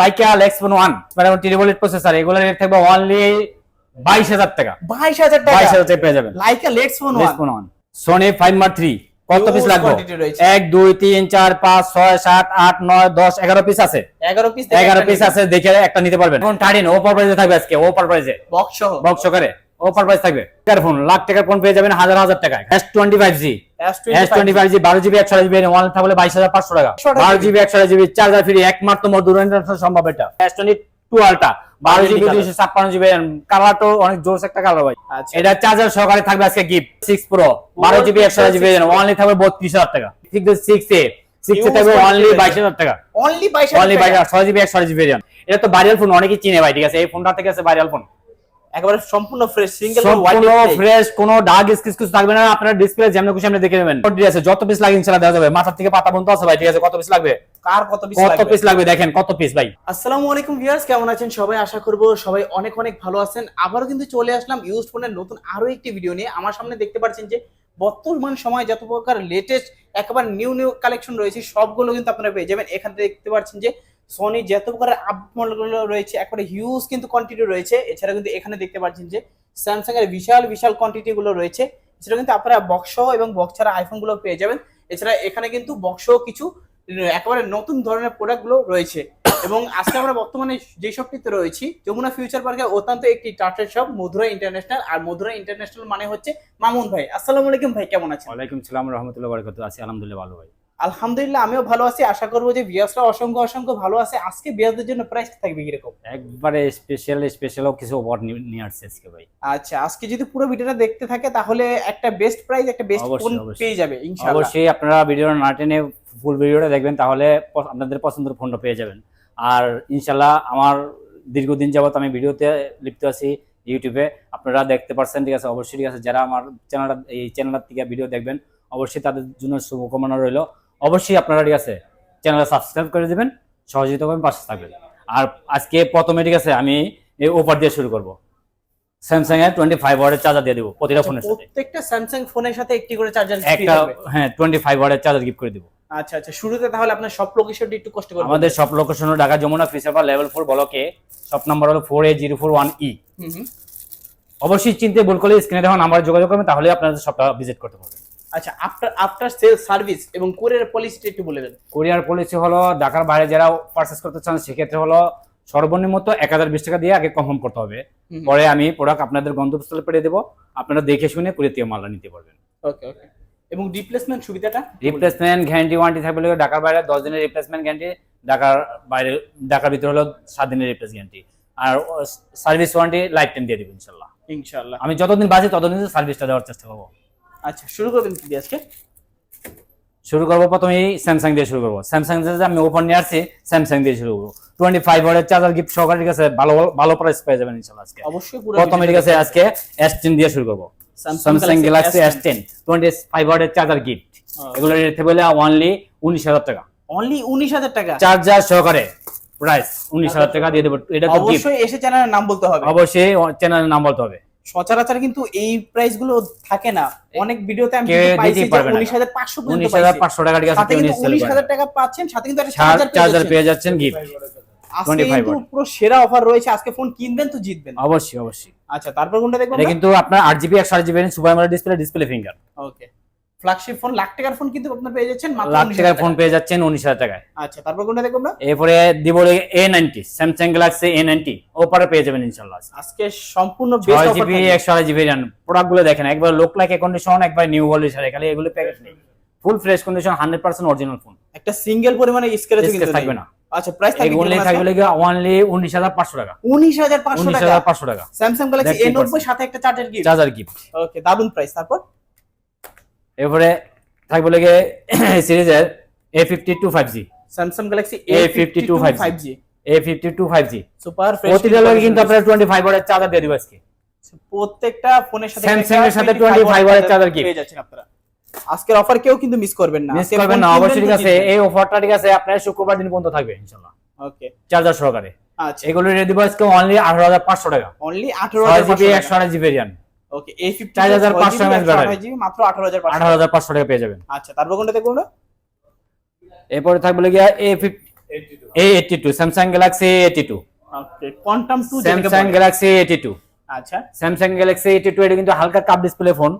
Leica Leitz phone one processor এগুলোর rate থাকবে only বাইশ হাজার টাকা। বাইশ হাজার টাকা? বাইশ হাজার টাকা পেয়ে যাবেন। Leica Leitz phone one Sony five mark three কত পিস লাগবে? এক দুই তিন চার পাঁচ ছয় সাত আট নয় দশ এগারো পিস আছে। এগারো পিস এগারো পিস আছে দেখে একটা নিতে পারবেন। এখন থার্টিন ওপার প্রাইজে থাকবে আজকে ওপার প্রাইজে বক্স বক্স করে ওপার প্রাইস থাকবে। টাকার ফোন লাখ টাকার ফোন পেয়ে যাবেন হাজার হাজার টাকায়। S twenty five G S twenty five G বারো জিবি একশো জিবি ওয়ান থাকলে বাইশ হাজার পাঁচশো টাকা। 100 টাকা। বারো জিবি একশো জিবি চার্জার ফ্রি একমাত্র সম্ভব এটা। এস টোয়েন্টি টু আলটা বারো জিবি। দুইশো ছাপ্পান্ন জিবি কালার তো অনেক জোর একটা কালার ভাই। আচ্ছা। এটা চার্জার সহকারে থাকবে আজকে গিফট সিক্স প্রো বারো জিবি একশো জিবি ওয়ানলি থাকবে বত্রিশ হাজার টাকা। সিক্স এ সিক্স থাকবে অনলি বাইশ হাজার টাকা। অনলি বাইশ অনলি বাইশ ছয় জিবি একশো জিবি এটা তো ভাইরাল ফোন অনেকেই চিনে ভাই ঠিক আছে? এই ফোনটা থেকে আছে ভাইরাল ফোন একেবারে সম্পূর্ণ ফ্রেশ সিঙ্গেল সম্পূর্ণ ফ্রেশ কোনো দাগ স্কিচ কিছু থাকবে না। আপনার ডিসপ্লে যেমন খুশি আপনি দেখে নেবেন। আছে যত পিস লাগে ইনশাআল্লাহ দেওয়া যাবে। মাথার থেকে পাতা পর্যন্ত আছে ভাই ঠিক আছে? কত পিস লাগবে? কার কত পিস কত পিস লাগবে দেখেন কত পিস ভাই? আসসালামু আলাইকুম ভিউয়ার্স কেমন আছেন? সবাই আশা করব সবাই অনেক অনেক ভালো আছেন। আবারও কিন্তু চলে আসলাম ইউজ ফোনের নতুন আরও একটি ভিডিও নিয়ে। আমার সামনে দেখতে পাচ্ছেন যে বর্তমান সময় যত প্রকার লেটেস্ট একেবারে নিউ নিউ কালেকশন রয়েছে সবগুলো কিন্তু আপনারা পেয়ে যাবেন। এখান থেকে দেখতে পাচ্ছেন যে সনি যত প্রকার আপ মডেলগুলো রয়েছে, একবারে হিউজ কিন্তু কোয়ান্টিটি রয়েছে। এছাড়া কিন্তু এখানে দেখতে পাচ্ছেন যে স্যামসাং এর বিশাল বিশাল কোয়ান্টিটি গুলো রয়েছে। এছাড়া কিন্তু আপনারা বক্স এবং বক্স ছাড়া আইফোনগুলো পেয়ে যাবেন। এছাড়া এখানে কিন্তু বক্স কিছু, একেবারে নতুন ধরনের প্রোডাক্টগুলো রয়েছে। এবং আজকে আমরা বর্তমানে যে শপটিতে রয়েছি, যমুনা ফিউচার পার্কে অত্যন্ত একটি টাটার শপ মধুরা ইন্টারন্যাশনাল আর মধুরা ইন্টারন্যাশনাল মানে হচ্ছে মামুন ভাই। আসসালামু আলাইকুম ভাই, কেমন আছেন? ওয়ালাইকুম সালাম রহমতুল্লাহ বারাকাতুহু। আছি আলহামদুলিল্লাহ ভালো ভাই। আলহামদুলিল্লাহ আমিও ভালো আছি। আশা করব যে বিয়াসরা অসংখ্য অসংখ্য ভালো আছে। আজকে বিয়াসদের জন্য প্রাইস থাকবে কীরকম? একবারে স্পেশাল স্পেশালও কিছু অ্যাওয়ার্ড নিয়ে আসছে আজকে ভাই। আচ্ছা আজকে যদি পুরো ভিডিওটা দেখতে থাকে তাহলে একটা বেস্ট প্রাইস একটা বেস্ট ফোন। পেয়ে যাবে ইনশাআল্লাহ। অবশ্যই আপনারা ভিডিওটা না টেনে ফুল ভিডিওটা দেখবেন তাহলে আপনাদের পছন্দের ফোনটা পেয়ে যাবেন। আর ইনশাআল্লাহ আমার দীর্ঘদিন যাবত আমি ভিডিওতে লিপ্ত আছি ইউটিউবে আপনারা দেখতে পারছেন ঠিক আছে? অবশ্যই ঠিক আছে? যারা আমার চ্যানেলটা এই চ্যানেলটার থেকে ভিডিও দেখবেন অবশ্যই তাদের জন্য শুভকামনা রইল। অবশ্যই আপনারা ঠিক আছে চ্যানেলটা সাবস্ক্রাইব করে দেবেন সহযোগিতা করবেন পাশে থাকবেন। আর আজকে প্রথমে ঠিক আছে আমি এই ওপার দিয়ে শুরু করব। স্যামসাং এর টোয়েন্টি ফাইভ ওয়ার্ডের চার্জার দিয়ে দেবো প্রতিটা ফোনের সাথে। প্রত্যেকটা স্যামসাং ফোনের সাথে একটি করে চার্জার একটা হ্যাঁ টোয়েন্টি ফাইভ ওয়ার্ডের চার্জার গিফট করে দেবো। আচ্ছা আচ্ছা শুরুতে তাহলে আপনার সব লোকেশনটি একটু কষ্ট করে আমাদের সব লোকেশন ঢাকা যমুনা ফিসাফা লেভেল ফোর ব্লকে সব নাম্বার হলো four eight zero four one ই হুম হুম। অবশ্যই চিনতে ভুল করলে স্ক্রিনে দেওয়া নাম্বার যোগাযোগ করবেন তাহলে আপনাদের সবটা ভিজিট করতে পারবেন। আচ্ছা আফটার আফটার সেল সার্ভিস এবং কুরিয়ার পলিসিটি একটু বলে দেন। কোরিয়ার পলিসি হলো ঢাকার বাইরে যারা পারচেস করতে চান সেক্ষেত্রে হলো সর্বনিম্ন এক হাজার বিশ টাকা দিয়ে আগে কনফার্ম করতে হবে। পরে আমি প্রোডাক্ট আপনাদের গন্তব্যস্থলে পেয়ে দেবো। আপনারা দেখে শুনে কুরিয়ার থেকে মালটা নিতে পারবেন। ওকে ওকে এবং রিপ্লেসমেন্ট সুবিধাটা? রিপ্লেসমেন্ট গ্যারান্টি ওয়ারেন্টি থাকবে ঢাকার বাইরে দশ দিনের রিপ্লেসমেন্ট গ্যারান্টি ঢাকার বাইরে ঢাকার ভিতরে হলো সাত দিনের রিপ্লেস গ্যারান্টি আর সার্ভিস ওয়ারেন্টি লাইফ টাইম দিয়ে দেবো ইনশাল্লাহ। ইনশাআল্লাহ আমি যতদিন বাঁচি ততদিন সার্ভিসটা দেওয়ার চেষ্টা করব। আচ্ছা শুরু করবেন কি দিয়ে আজকে? শুরু করব প্রথমেই স্যামসাং দিয়ে শুরু করব। স্যামসাং যে আমি ওপেন নিয়ে আসছি স্যামসাং দিয়ে শুরু করব। টোয়েন্টি ফাইভ ওয়ার্ডের চার্জার গিফট সহকারে ঠিক আছে ভালো ভালো প্রাইস পেয়ে যাবেন ইনশাল্লাহ আজকে। অবশ্যই পুরো প্রথমে ঠিক আছে আজকে এস টেন দিয়ে শুরু করব। Samsung Galaxy S ten twenty five ওয়ার্ডের চার্জার গিফট এগুলো রেট বলে অনলি উনিশ হাজার টাকা। অনলি উনিশ হাজার টাকা? চার্জার সহকারে প্রাইস উনিশ হাজার টাকা দিয়ে দেবো। এটা তো অবশ্যই এসে চ্যানেলের নাম বলতে হবে। অবশ্যই চ্যানেলের নাম বলতে হবে। সচরাচর কিন্তু এই প্রাইসগুলো থাকে না। অনেক ভিডিওতে আমি পাইছি। উনিশ হাজার পাঁচশো উনিশ হাজার। পাঁচশো টাকা সাথে কিন্তু উনিশ হাজার। টাকা পাচ্ছেন সাথে কিন্তু চার্জার পেয়ে যাচ্ছেন। গিফট আজকে কিন্তু পুরো সেরা অফার রয়েছে। আজকে ফোন কিনবেন তো জিতবেন। অবশ্যই অবশ্যই। আচ্ছা তারপর কোনটা দেখবেন কিন্তু আপনার আট জিবি একশো আট GB super display display finger okay flagship phone lakh টাকার ফোন কিন্তু আপনার পেয়ে যাচ্ছেন মাত্র লাখ টাকার ফোন পেয়ে যাচ্ছেন টাকায়। আচ্ছা তারপর কোনটা দেখব আমরা? এরপরে স্যামসাং গ্যালাক্সি ওপারে পেয়ে যাবেন ইনশাল্লাহ আজকে সম্পূর্ণ বেস্ট জিবি রান প্রোডাক্টগুলো দেখেন একবার লোক লাইক কন্ডিশন একবার নিউ খালি এগুলো প্যাকেজ নেই। Full fresh condition hundred percent original phone একটা সিঙ্গেল পরিমাণে স্ক্র্যাচ কিন্তু থাকবে না। আচ্ছা প্রাইস থাকবে এগুলো থাকবে লেগে অনলি উনিশ হাজার পাঁচশো টাকা। উনিশ হাজার পাঁচশো উনিশ টাকা হাজার পাঁচশো টাকা। Samsung Galaxy. সাথে একটা charger gift charger gift okay দারুণ প্রাইস তারপর? এরপরে থাকবে লেগে সিরিজের A fifty two five G Samsung Galaxy A fifty two A52 five 5G G A fifty two five G super প্রতিটা লোক কিন্তু আপনার টোয়েন্টি ফাইভ ওয়ার্ডের চার্জার দিয়ে দিব আজকে। প্রত্যেকটা ফোনের সাথে Samsung এর সাথে 25 25 ওয়াটের চার্জার gift। পেয়ে যাচ্ছেন আপনারা। আজকের অফার কেউ কিন্তু মিস করবেন না। মিস করবেন না। অবশ্যই ঠিক আছে। এই অফারটা ঠিক আছে। আপনার শুক্রবার দিন পর্যন্ত থাকবে ইনশাল্লাহ ওকে চার্জার সহকারে। আচ্ছা। এগুলো রেডি দিব আজকে অনলি আঠারো হাজার পাঁচশো টাকা। অনলি আঠারো ছয় হাজার জিবি একশো আট GB Riyan okay A fifty 4500 mAh battery। মাত্র আঠারো হাজার আঠারো হাজার পাঁচশো টাকা পেয়ে যাবেন। আচ্ছা তারপর কোনটা দেখব আমরা এরপরে থাকবে লেগে A A eighty two Samsung Galaxy eighty two quantum 2 Samsung Galaxy eighty two আচ্ছা। স্যামসাং গ্যালাক্সি এইটি টু এটা কিন্তু হালকা কাপ ডিসপ্লে ফোন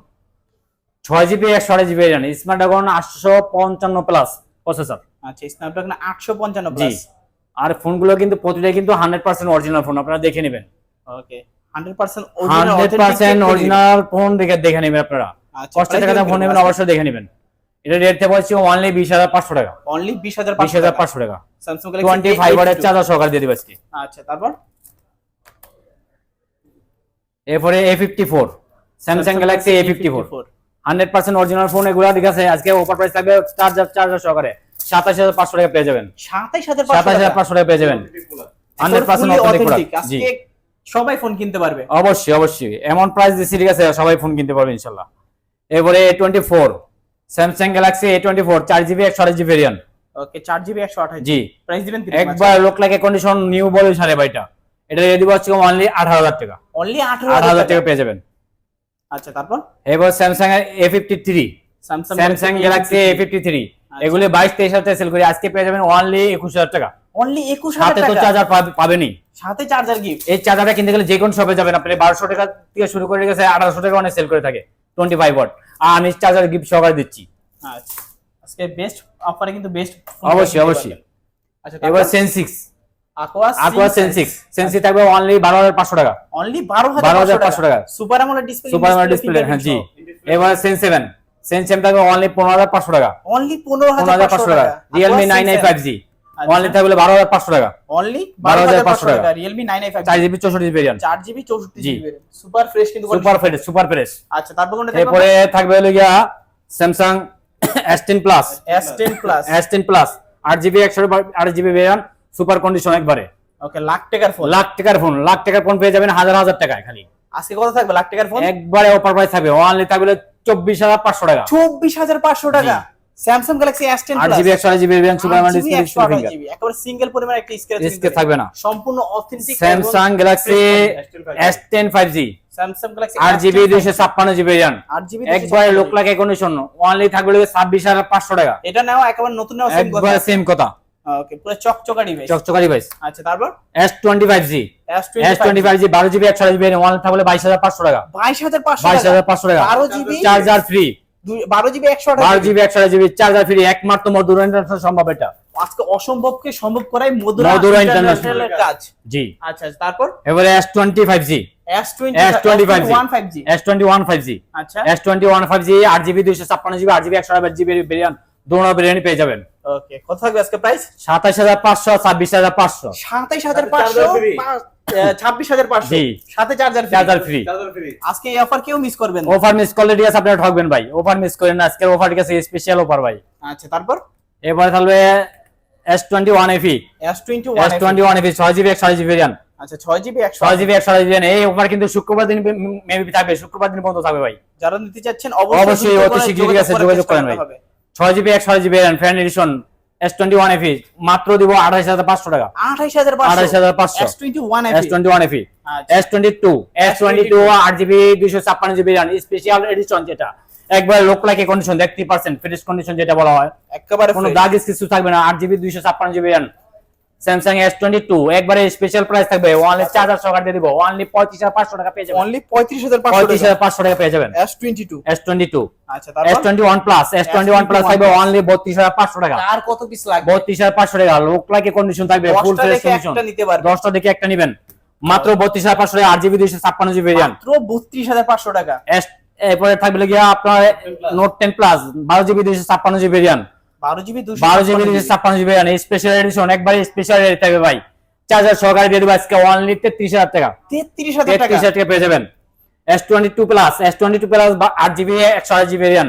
ছয় জিবি একশো আড়াই জিবি র্যাম স্ন্যাপড্রাগন আটশো পঞ্চান্ন প্লাস প্রসেসর আচ্ছা স্ন্যাপড্রাগন 855 জি। প্লাস আর ফোনগুলো কিন্তু প্রতিটা কিন্তু হান্ড্রেড পার্সেন্ট অরিজিনাল ফোন আপনারা দেখে নেবেন। ওকে 100% অরিজিনাল ফোন দেখে দেখে নেবেন আপনারা। আচ্ছা কষ্ট টাকা ফোন নেবেন। অবশ্যই দেখে নেবেন। এটা রেট বলছি অনলি বিশ হাজার পাঁচশো টাকা। অনলি 20500 বিশ হাজার পাঁচশো টাকা। স্যামসাং টোয়েন্টি ফাইভ ওয়াটের চার্জার সহকারে দিয়ে দিবে আজকে। আচ্ছা তারপর? এরপরে A fifty four Samsung Galaxy A fifty four hundred percent original phone এগুলো ঠিক আছে? আজকে অফার প্রাইস থাকবে চার্জার চার্জার সহকারে। সাতাশ হাজার পাঁচশো টাকা পেয়ে যাবেন। 27500 সাতাশ হাজার পাঁচশো টাকা পেয়ে যাবেন। হান্ড্রেড পার্সেন্ট অথেন্টিক জি। আজকে সবাই ফোন কিনতে পারবে। অবশ্যই অবশ্যই। এমন প্রাইস দিচ্ছি ঠিক আছে সবাই ফোন কিনতে পারবে ইনশাল্লাহ। এরপরে A twenty four Samsung Galaxy A twenty four চার জিবি একশো আঠাশ জিবি ভেরিয়ান ওকে 4GB 128 জি। প্রাইস দিবেন একবার লোক লাগে কন্ডিশন নিউ বলে সাড়ে বাইটা এটা দিব হচ্ছে অনলি আঠারো হাজার টাকা। অনলি আঠারো হাজার 18000 টাকা? পেয়ে যাবেন। আচ্ছা তারপর? এবার স্যামসাং এর A fifty three Samsung Galaxy A fifty three এগুলি বাইশ তেইশ হাজার সেল করি। আজকে পেয়ে যাবেন অনলি একুশ হাজার টাকা। অনলি 21000 সাথে তো টাকা? চার্জার পাবেনি সাথে চার্জার গিফট এই চার্জারটা কিনতে গেলে যে কোনো শপে যাবেন আপনি বারোশো টাকা থেকে শুরু করে গেছে আঠারোশো টাকা অনেক সেল করে থাকে। টোয়েন্টি ফাইভ ওয়াট আর আমি চার্জার গিফট সহকারে দিচ্ছি। আচ্ছা। আজকে বেস্ট অফারে কিন্তু বেস্ট অবশ্যই, অবশ্যই। আচ্ছা এবার আকোয়া aqua সেন্সিক্স সেন্সি থাকবে অনলি বারো হাজার পাঁচশো টাকা। অনলি 12500 12,500 টাকা। Super AMOLED display super display হ্যাঁ জি। এবার সেন সেভেন সেন সেভেন থাকবে অনলি পনেরো হাজার পাঁচশো টাকা। অনলি পনেরো হাজার পাঁচশো টাকা। Realme nine nine five G only থাকবে বারো হাজার পাঁচশো টাকা। অনলি 12,500 12500 টাকা। Realme 995 চার জিবি চৌষট্টি জিবি ভেরিয়ান্ট 4GB 64 জি। সুপার ফ্রেশ কিন্তু সুপার ফ্রেশ সুপার ফ্রেশ আচ্ছা তারপর কোনটা দেখব এরপরে থাকবে হলো গিয়া plus S10 plus S ten plus আট জিবি একশো আট জিবি ভেরিয়ান্ট সুপার কন্ডিশন একবারে। ওকে লাখ টাকার ফোন লাখ টাকার ফোন লাখ টাকার ফোন পেয়ে যাবেন হাজার হাজার টাকায় খালি। আজকে কত থাকবে? লাখ টাকার ফোন একবারে অফার প্রাইস থাকবে। অনলি থাকবে চব্বিশ হাজার পাঁচশো টাকা। 24500 টাকা। স্যামসাং গ্যালাক্সি S10 আট প্লাস জিবি একশো আট GB variant super display finger একেবারে সিঙ্গেল পরিমাণ একটা স্ক্র্যাচ থাকবে না। সম্পূর্ণ authentic Samsung Galaxy S ten five G Samsung Galaxy আট জিবি দুইশো ছাপ্পান্ন জিবি ভেরিয়ান্ট 8GB একবারে লোক লাগে কন্ডিশন অনলি থাকবে ছাব্বিশ হাজার পাঁচশো টাকা। এটা নাও একেবারে নতুন নাও সেম কথা। একবারে সেম কথা। ওকে পুরো চকচকা ডিভাইস চকচকারি ভাইস আচ্ছা তারপর? S twenty five G S25 S twenty five G বারো জিবি একশো জিবি অনলি থাকবে বাইশ হাজার পাঁচশো টাকা। 22500 বাইশ টাকা টাকা। 12 জিবি চার্জার ফ্রি 12 জিবি 128 বারো জিবি। একশো জিবি চার্জার ফ্রি একমাত্র মধুর ইন্টারন্যাশনাল সম্ভব এটা। আজকে অসম্ভবকে সম্ভব করাই মধুরা মধুরা ইন্টারন্যাশনাল কাজ। জি। আচ্ছা আচ্ছা, তারপর? এবারে S twenty five G S20 S25 G. 15G S twenty one five G আচ্ছা। এস একশো পেয়ে যাবেন। ওকে কত থাকবে আজকে প্রাইস সাতাশ হাজার পাঁচশো ছাব্বিশ হাজার পাঁচশো। 27500 26500 জি। সাথে চার্জার চার্জার ফ্রি আজকে এই অফার কেউ মিস করবেন অফার মিস করলে ঠিক আছে আপনারা ঠকবেন ভাই। অফার মিস করেন না আজকের অফার ঠিক আছে স্পেশাল অফার ভাই। আচ্ছা তারপর? এবারে থাকবে S twenty one FE S21 S twenty one FE ছয় জিবি একশো জিবি আচ্ছা 6GB 100 ছয় জিবি একশো জিবি এই অফার কিন্তু শুক্রবার দিন মেবি থাকবে শুক্রবার দিন পর্যন্ত থাকবে ভাই। যারা নিতে চাচ্ছেন অবশ্যই অতি শীঘ্রই যোগাযোগ করেন ভাই। ছয় জিবি একশো GB variant fan edition S twenty মাত্র দিব আঠাশ হাজার পাঁচশো টাকা। 28500 আঠাশ হাজার S21 এস টোয়েন্টি ওয়ান এফি আচ্ছা। S twenty two S twenty two আট জিবি দুইশো ছাপ্পান্ন জিবি রান স্পেশাল এডিশন যেটা। একবার লোক লাগে কন্ডিশন দেখতে পারছেন ফ্রেশ কন্ডিশন যেটা বলা হয়। একেবারে কোনো দাগ কিছু থাকবে না আট জিবি দুইশো ছাপ্পান্ন GB RAM Samsung S twenty two একবারে স্পেশাল প্রাইস থাকবে। ওয়ানলি চার্জার সকার দিয়ে দিব। ওয়ানলি পঁয়ত্রিশ হাজার পাঁচশো টাকা পেয়ে যাবেন। অনলি 35500 পঁয়ত্রিশ টাকা। হাজার পাঁচশো টাকা পেয়ে যাবেন। S22 এস টোয়েন্টি টু আচ্ছা এস তারপর twenty one plus S twenty one plus থাকবে অনলি বত্রিশ হাজার পাঁচশো টাকা। আর কত পিস লাগবে? বত্রিশ হাজার পাঁচশো টাকা। লোক লাগে কন্ডিশন থাকবে ফুল ফ্রেশ কন্ডিশন দশটা দেখে একটা নিবেন। মাত্র বত্রিশ হাজার পাঁচশো টাকা আট জিবি দুইশো ছাপ্পান্ন জিবি মাত্র 32500 টাকা। এস এরপরে থাকবে গিয়া আপনার নোট টেন প্লাস বারো জিবি দুইশো ছাপ্পান্ন জিবি রিয়ান 12 জিবি 200 বারো জিবি ছাপ্পান্ন জিবি। স্পেশাল এডিশন একবারে স্পেশাল রেট থাকবে ভাই। চার্জার সহকারে দিয়ে দেবো আজকে অনলি তেত্রিশ হাজার টাকা। 33000 টাকা। তেত্রিশ হাজার টাকা পেয়ে যাবেন। S twenty two plus S twenty two plus আট জিবি একশো আট জিবি রিয়ান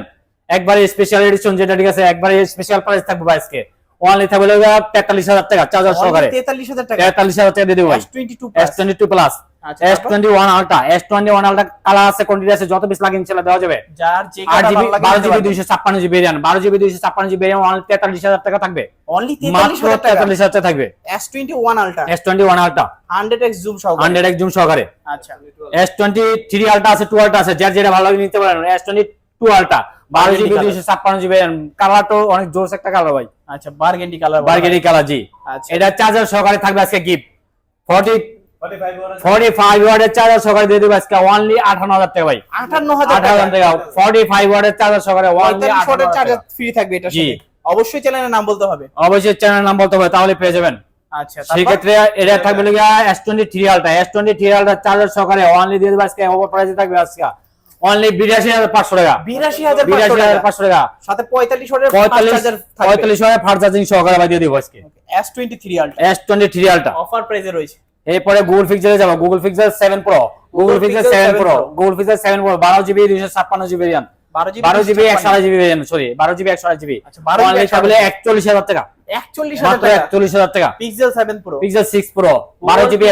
একবারে স্পেশাল এডিশন যেটা ঠিক আছে একবারে স্পেশাল প্রাইস থাকবে আজকে। অনলি থাকবে তেতাল্লিশ হাজার টাকা চার্জার সহকারে। 43000 টাকা। তেতাল্লিশ হাজার টাকা দিয়ে দেবো S22 S twenty two plus S? Twenty one ultra S twenty one ultra colour আছে কোয়ান্টিটি আছে যত পিস লাগে ইনশাল্লাহ দেওয়া যাবে। আট জিবি বারো জিবি। দুইশো ছাপ্পান্ন জিবি রিয়ান বারো জিবি দুইশো ছাপ্পান্ন জিবি রিয়ান অনলি তেতাল্লিশ হাজার টাকা থাকবে। অনলি মাত্র 43000 টাকা। তেতাল্লিশ হাজার টাকা থাকবে। S21 ultra S twenty one আলটা 100x জুম সহকারে। হান্ড্রেড এক জুম সহকারে। আচ্ছা। এস টোয়েন্টি থ্রি আলটা আছে টু আলটা আছে যার যেটা ভালো লাগে নিতে পারেন। এস টোয়েন্টি টুয়েলভটা বারো জিবি দুইশো ছাপ্পান্ন জিবি কালারটা অনেক জোরস একটা কালার ভাই। আচ্ছা বার্গেন্ডি কালার বার্গেরি কালার জি। আচ্ছা। এটা চার্জার সহকারে থাকবে আজকে গিফট ফর্টি ফর্টি ফাইভ ওয়ার্ডের চার্জার সহকারে দিয়ে দেবো আজকে অনলি আঠান্ন হাজার টাকা ভাই। আটান্ন হাজার টাকা। ফর্টি ফাইভ ওয়ার্ডের চার্জার সহকারে অনলি পঁয়তাল্লিশ চার্জার ফ্রি থাকবে এটা জি। অবশ্যই চ্যানেলের নাম বলতে হবে। অবশ্যই চ্যানেল নাম বলতে হবে তাহলে পেয়ে যাবেন। আচ্ছা সেক্ষেত্রে এটা থাকবে S twenty three ultra S twenty three ultra charger সহকারে অনলি দিয়ে দেবো আজকে ওভার প্রাইসে থাকবে আজকে। অনলি বিরাশি হাজার পাঁচশো টাকা। বিরাশি হাজার বিরাশি হাজার পাঁচশো টাকা। সাথে পঁয়তাল্লিশ ওয়াটের পঁয়তাল্লিশ হাজার ফার চার্জিং সহকারে ভাই দিয়ে দিব আজকে। S twenty three ultra S twenty three ultra offer প্রাইসে রয়েছে। এরপরে গুগল পিক্সেলে যাব। Google Pixel seven pro Google Pixel seven pro Google Pixel seven pro বারো জিবি দুইশো ছাপ্পান্ন জিবি র্যাম বারো জিবি একশো আড়াই জিবি সরি বারো জিবি একশো আড়াই জিবি আচ্ছা, 12 GB একচল্লিশ হাজার টাকা। হাজার টাকা। Pixel pro Pixel pro GB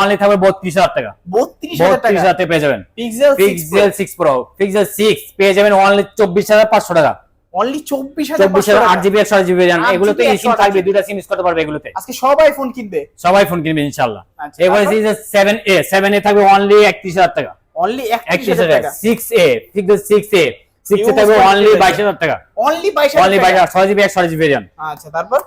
only থাকবে বত্রিশ হাজার টাকা। বত্রিশ হাজার বত্রিশ টাকা হাজার টাকা পেয়ে যাবেন। Pixel Pixel six pro Pixel six পেয়ে যাবেন অনলি চব্বিশ হাজার পাঁচশো টাকা। অনলি চব্বিশ হাজার চব্বিশ হাজার আট জিবি একশো আট জিবি র্যাম 8 এগুলোতে GB সিম থাকবে দুইটা সিম ইউজ করতে পারবে এগুলোতে। আজকে সবাই ফোন কিনবে। সবাই ফোন কিনবে ইনশাল্লাহ আচ্ছা, এবারে এ সেভেন এ থাকবে অনলি একত্রিশ হাজার টাকা। অনলি একত্রিশ একত্রিশ হাজার হাজার টাকা সিক্স এ সিক্স থাকবে অনলি বাইশ হাজার টাকা। অনলি বাইশ অনলি বাইশ ছয় জিবি একশো আট জিবি র্যাম আচ্ছা তারপর?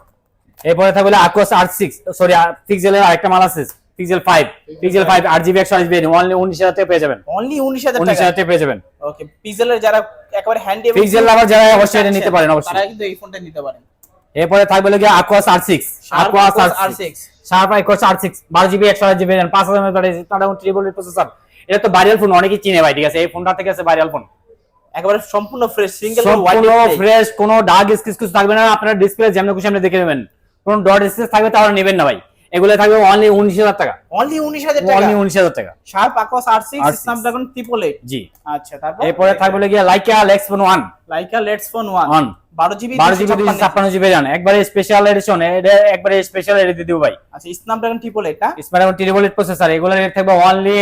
এরপরে থাকবে আকোস আর সিক্স সরি পিক্সেলের আরেকটা মাল আছে পিক্সেল ফাইভ পিক্সেল ফাইভ আট জিবি একশো আট জিবি অনলি উনিশ হাজার টাকা পেয়ে যাবেন। অনলি উনিশ হাজার উনিশ টাকা। হাজার টাকা পেয়ে যাবেন। ওকে পিক্সেলের যারা একেবারে হ্যান্ডি পিক্সেল লাভার যারা অবশ্যই এটা নিতে পারেন অবশ্যই। তারা কিন্তু এই ফোনটা নিতে পারেন। এরপরে থাকবে আকোয়াস শার্প তার ট্রিপল প্রসেসর এটা তো ভাইরাল ফোন অনেকেই চিনে ভাই ঠিক আছে? এই ফোনটা থেকে আছে ভাইরাল ফোন একেবারে সম্পূর্ণ ফ্রেশ সিঙ্গেল সম্পূর্ণ ফ্রেশ কোনো ডার্ক স্কেচ কিছু থাকবে না আপনার ডিসপ্লে যেমন খুশি আপনি দেখে নেবেন। কোন ডট স্কেচ থাকবে তাহলে নেবেন না ভাই। এগুলো থাকবে অনলি উনিশ হাজার টাকা। অনলি উনিশ হাজার টাকা? অনলি উনিশ হাজার টাকা। Sharp Aquos R six R6 Snapdragon triple eight G. আচ্ছা তারপর? এরপরে থাকবে গিয়ে Leica Leitz phone one Leica Leitz phone one বারো জিবি বারো জিবি ছাপ্পান্ন। জিবি রান একবারে স্পেশাল এডিশন এটা একবারে স্পেশাল দিয়ে দিব ভাই। আচ্ছা স্ন্যাপড্রাগন ট্রিপল এইট না স্মার্ট ট্রিপল প্রসেসর এগুলোর রেট থাকবে অনলি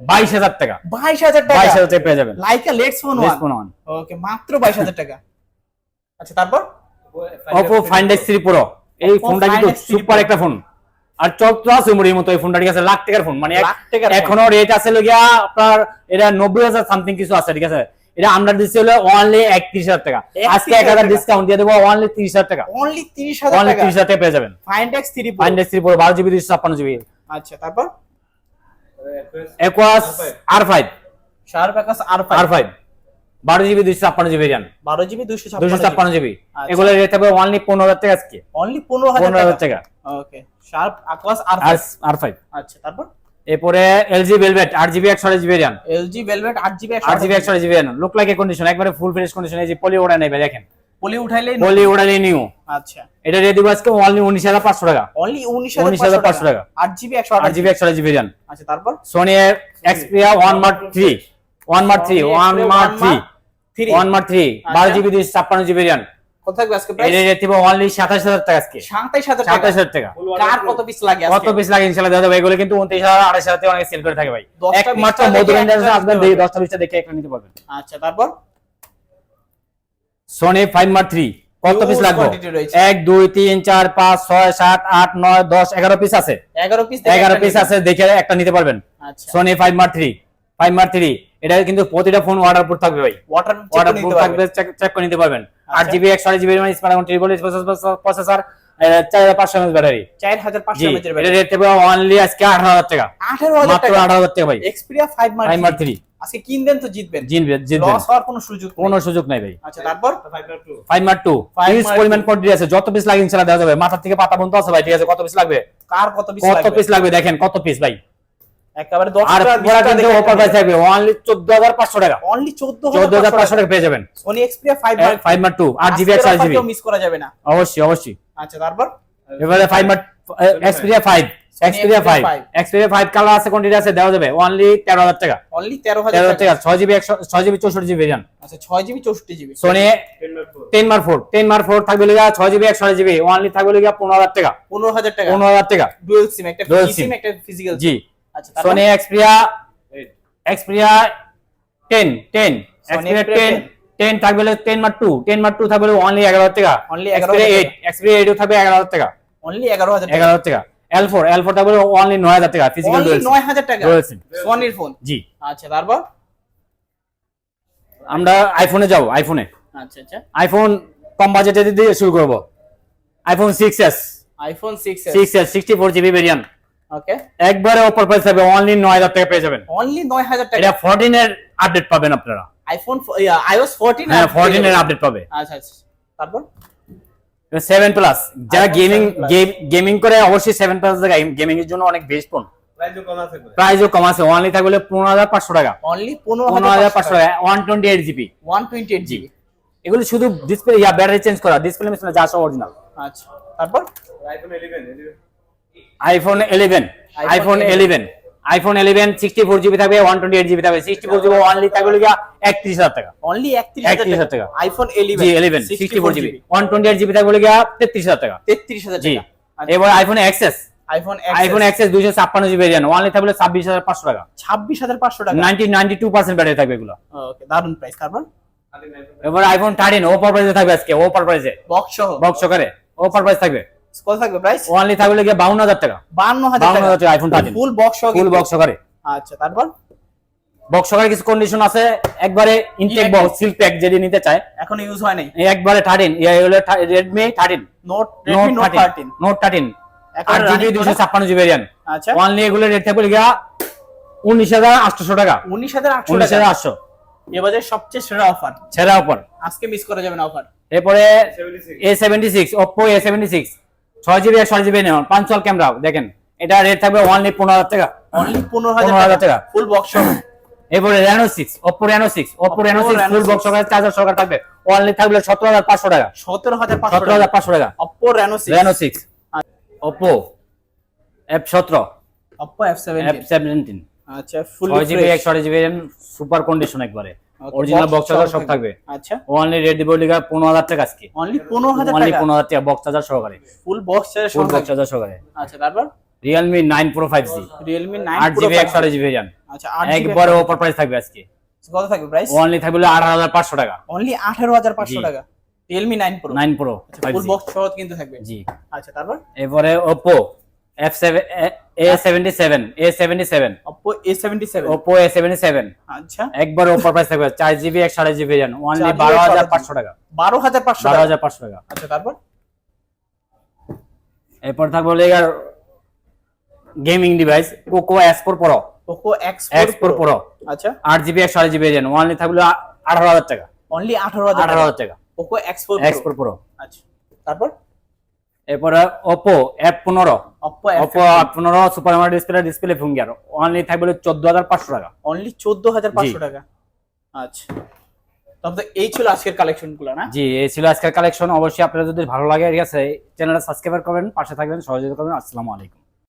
বাইশ হাজার টাকা। বাইশ হাজার টাকা? বাইশ হাজার টাকা পেয়ে যাবেন। Leica Leitz phone one phone one okay মাত্র বাইশ হাজার টাকা। আচ্ছা তারপর? Oppo Find X3 Pro এই ফোনটা কিন্তু সুপার একটা ফোন আর চলতো আছে মুড়ির মতো এই ফোনটা ঠিক আছে? লাখ টাকার ফোন মানে। এখনও রেট আছে লগিয়া আপনার এটা নব্বই হাজার সামথিং কিছু আছে ঠিক আছে? এটা আমরা দিচ্ছি হলো অনলি একত্রিশ হাজার টাকা। আজকে এক হাজার ডিসকাউন্ট দিয়ে দেবো অনলি তিরিশ হাজার টাকা। অনলি তিরিশ হাজার অনলি তিরিশ হাজার টাকা পেয়ে যাবেন। Find X three Find X three pro বারো জিবি দুইশো ছাপ্পান্ন জিবি আচ্ছা তারপর? Aquos R five Sharp R R five বারো জিবি দুইশো ছাপ্পান্ন জিবি র্যাম বারো জিবি দুইশো ছাপ্পান্ন জিবি। আচ্ছা। এগুলো রেট থাকবে অনলি পনেরো হাজার টাকা আজকে। অনলি পনেরো হাজার পনেরো হাজার টাকা? ওকে শার্প আকাশ আর আর ফাইভ আচ্ছা তারপর? এরপরে এলজি ভেলভেট আট জিবি একশো জিবি র্যাম এলজি ভেলভেট আট জিবি আট জিবি একশো GB RAM look like condition একবারে ফুল ফ্রেশ কন্ডিশন এই যে পলি ওড়া নেবে দেখেন। পলি উঠাইলে পলি ওড়ালে নিউ আচ্ছা। এটা আজকে অনলি টাকা। অনলি 19,500 টাকা। জিবি জিবি জিবি র্যাম আচ্ছা তারপর? Sony Xperia one mark three one mark three Sony one Xperia 1 three three one mark three বারো আচ্ছা। জিবি দুইশো ছাপ্পান্ন জিবি র্যাম কত থাকবে আজকে প্রাইস রেট দিব অনলি সাতাশ হাজার টাকা আজকে। সাতাইশ হাজার টাকা। সাতাশ হাজার টাকা। কার কত পিস লাগে কত পিস লাগে এগুলো কিন্তু অনেক সেল করে থাকে ভাই। একমাত্র দেখে একটা নিতে পারবেন। আচ্ছা তারপর? সোনি ফাইভ মার্ক থ্রি কত পিস লাগবে? এক দুই তিন চার পাঁচ ছয় সাত আট নয় দশ এগারো পিস আছে। এগারো পিস এগারো পিস আছে দেখে একটা নিতে পারবেন। আচ্ছা। Sony five mark three five mark three এটা কিন্তু প্রতিটা ফোন ওয়াটার প্রুফ থাকবে ভাই। ওয়াটার প্রুফ থাকবে চেক করে নিতে পারবেন। আট আচ্ছা। জিবি একশো জিবি মানে স্মার্ট ট্রিপল প্রসেসর চার হাজার পাঁচশো এমএস ব্যাটারি চার হাজার পাঁচশো এমএচের এটা রেট থাকবে অনলি আজকে আঠারো হাজার টাকা। আঠারো হাজার টাকা। আঠারো হাজার টাকা ভাই। এক্সপিরিয়া ফাইভ মার্ক থ্রি আজকে কিনবেন তো জিতবেন। জিতবে জিতবেন লস হওয়ার কোনো সুযোগ কোনো সুযোগ নাই ভাই। আচ্ছা তারপর? Five mark two Five huge Mark পরিমাণ কোয়ান্টিটি আছে। যত পিস লাগে ইনশাআল্লাহ দেওয়া যাবে। মাথা থেকে পাতা বন্ধ আছে ভাই। ঠিক আছে কত পিস লাগবে? কার কত পিস কত পিস লাগবে? দেখেন কত পিস ভাই। একেবারে অফার প্রাইস থাকবে। অনলি চোদ্দ হাজার পাঁচশো টাকা। অনলি চোদ্দ চোদ্দ হাজার পাঁচশো টাকা পেয়ে যাবেন। Sony Xperia five mark five mark two আট জিবি একশো জিবি মিস করা যাবে না। অবশ্যই অবশ্যই। আচ্ছা তারপর? এবারে five mark Xperia five Xperia five Xperia five colour আছে কোয়ান্টিটি আছে? দেওয়া যাবে। অনলি তেরো হাজার টাকা। অনলি তেরো তেরো হাজার হাজার টাকা। ছয় জিবি একশো ছয় জিবি চৌষট্টি জিবি যান আচ্ছা ছয় জিবি চৌষট্টি GB Sony ten mark four ten mark four থাকবে লিগা ছয় জিবি একশো জিবি অনলি থাকবে লিগা পনেরো হাজার টাকা। পনেরো হাজার টাকা। পনেরো হাজার টাকা। ডুয়েল সিম একটা Dual সিম একটা ফিজিক্যাল জি। আচ্ছা Sony Xperia Xperia ten ten Sony Xperia Xperia ten ten থাকবে ten mark two ten mark two থাকবে অনলি এগারো হাজার টাকা। Only এক্সপিরিয়া 11,000 এইট এক্সপিরিয়া এইটও থাকবে এগারো হাজার টাকা। অনলি এগারো হাজার টাকা। এগারো হাজার টাকা। এল ফোর এল ফোর থাকবে অনলি নয় হাজার টাকা ফিজিক্যাল অনলি নয় হাজার টাকা? ডুয়েল সিম সোনির ফোন জি। আচ্ছা তারপর? আমরা আইফোনে যাব আইফোনে আচ্ছা আচ্ছা। আইফোন কম বাজেটে দিয়ে শুরু করব। IPhone six S iPhone six six S sixty four GB variant okay একবারে অফার প্রাইস থাকবে অনলি নয় হাজার টাকা পেয়ে যাবেন। অনলি নয় হাজার টাকা? এটা ফোরটিন এর আপডেট পাবেন আপনারা। আইফোন আইওএস ফোরটিন হ্যাঁ ফোরটিন এর আপডেট পাবে। আচ্ছা আচ্ছা। তারপর? সেভেন প্লাস যারা গেমিং গেমিং করে অবশ্যই সেভেন প্লাস গেমিং এর জন্য অনেক বেস্ট ফোন প্রাইসও কম আছে করে প্রাইসও কম আছে। অনলি থাকলে পনেরো হাজার পাঁচশো টাকা। অনলি পনেরো হাজার পাঁচশো টাকা। One twenty eight GB one twenty eight GB এগুলো শুধু ডিসপ্লে ইয়া ব্যাটারি চেঞ্জ করা। ডিসপ্লে মিশনে যা সব অরিজিনাল আচ্ছা। তারপর? IPhone 11 11 iPhone eleven iPhone 11 eleven iPhone eleven sixty four GB থাকবে ওয়ান টোয়েন্টি এইট জিবি থাকবে সিক্সটি ফোর জিবি অনলি থাকবে একত্রিশ হাজার টাকা। অনলি একত্রিশ হাজার টাকা? আইফোন জি eleven sixty four GB one twenty eight GB থাকবে গিয়া তেত্রিশ হাজার টাকা। তেত্রিশ হাজার জি। টাকা। এবার iPhone XS iPhone iPhone XS দুইশো ছাপ্পান্ন জিবি ভেরিয়েন্ট অনলি থাকবে ছাব্বিশ হাজার পাঁচশো টাকা। ছাব্বিশ হাজার পাঁচশো টাকা? Ninety ninety two percent battery থাকবে এগুলো। ওকে দারুণ প্রাইস তারপর? এবার আইফোন থার্টিন ওপার প্রাইসে থাকবে আজকে ওপার প্রাইসে বক্স সহ। বক্স সহকারে। ওপার প্রাইস থাকবে। কত থাকবে প্রাইস অনলি থাকবে গিয়ে 52000 টাকা। 52000 টাকা। আইফোন 13 ফুল বক্স সহ ফুল বক্স সহকারে। আচ্ছা তারপর? বক্স সহকারে কিছু কন্ডিশন আছে একবারে ইনটেক বক্স সিল প্যাক যদি নিতে চায়। এখন ইউজ হয় নাই। একবারে 13 এই হলো Redmi 13 note Redmi Note 13 Note 13 আর জিবি 256 জিবি র্যাম আচ্ছা। অনলি এগুলো রেট থাকবে গিয়া 19800 টাকা। 19800 টাকা 19800 এবারে সবচেয়ে সেরা অফার সেরা অফার আজকে মিস করা যাবে না অফার এরপরে A76 Oppo A76 ছয় জিবি ছয় জিবি নেন পাঁচশাল ক্যামেরা দেখেন। এটা রেট থাকবে অনলি পনেরো হাজার টাকা। অনলি পনেরো হাজার টাকা। ফুল বক্স এরপরে Reno six Oppo Reno six Oppo Oppo Reno six full box সহকারে চার্জার সহকারে থাকবে। অনলি থাকবে সতেরো হাজার পাঁচশো টাকা। সতেরো হাজার সতেরো হাজার পাঁচশো টাকা। Oppo Reno six Reno six Oppo F সতেরো। Oppo F F seventeen seventeen আচ্ছা ফুল ছয় জিবি একশো জিবি সুপার কন্ডিশন একবারে। অরিজিনাল বক্স চার্জার সব থাকবে। আচ্ছা। অনলি রেড দিব লিগা পনেরো হাজার টাকা আজকে। অনলি পনেরো হাজার অনলি টাকা? পনেরো হাজার টাকা বক্স চার্জার সহকারে। Full box charger full box charger সহকারে। আচ্ছা তারপর? Realme nine pro five G Realme nine আট জিবি একশো জিবি ভেরিয়েন্ট আচ্ছা একবারে ওপর প্রাইস থাকবে আজকে। কত থাকবে প্রাইস অনলি থাকবে আঠারো হাজার পাঁচশো টাকা। অনলি আঠারো হাজার পাঁচশো জি। টাকা। Realme nine pro nine pro five full box সহ কিন্তু থাকবে। জি। আচ্ছা তারপর? এরপরে ওপো একবার ওপর প্রাইস থাকবে চার জিবি একশো আড়াই জিবি ভেরিয়েন্ট অনলি বারো হাজার পাঁচশো টাকা। বারো হাজার পাঁচশো বারো হাজার পাঁচশো টাকা। আচ্ছা তারপর? এরপর থাকবে gaming device Poco S four pro Poco X X four pro আচ্ছা। আট জিবি একশো আড়াই জিবি ভেরিয়েন্ট অনলি থাকবে আঠারো হাজার টাকা। অনলি আঠারো হাজার আঠারো হাজার টাকা। Poco X four X four pro আচ্ছা। তারপর? এরপরে ওপো এফ পনেরো। ওপো এফ পনেরো সুপার আমার ডিসপ্লে ডিসপ্লে ফিঙ্গার অনলি থাকবে চোদ্দ হাজার পাঁচশো টাকা। অনলি চোদ্দ হাজার পাঁচশো টাকা। আচ্ছা। তবে এই ছিল আজকের কালেকশনগুলো না? জি এই ছিল আজকের কালেকশন অবশ্যই আপনাদের যদি ভালো লাগে ঠিক আছে চ্যানেলটা সাবস্ক্রাইব করবেন পাশে থাকবেন সহযোগিতা করবেন। আসসালামু আলাইকুম।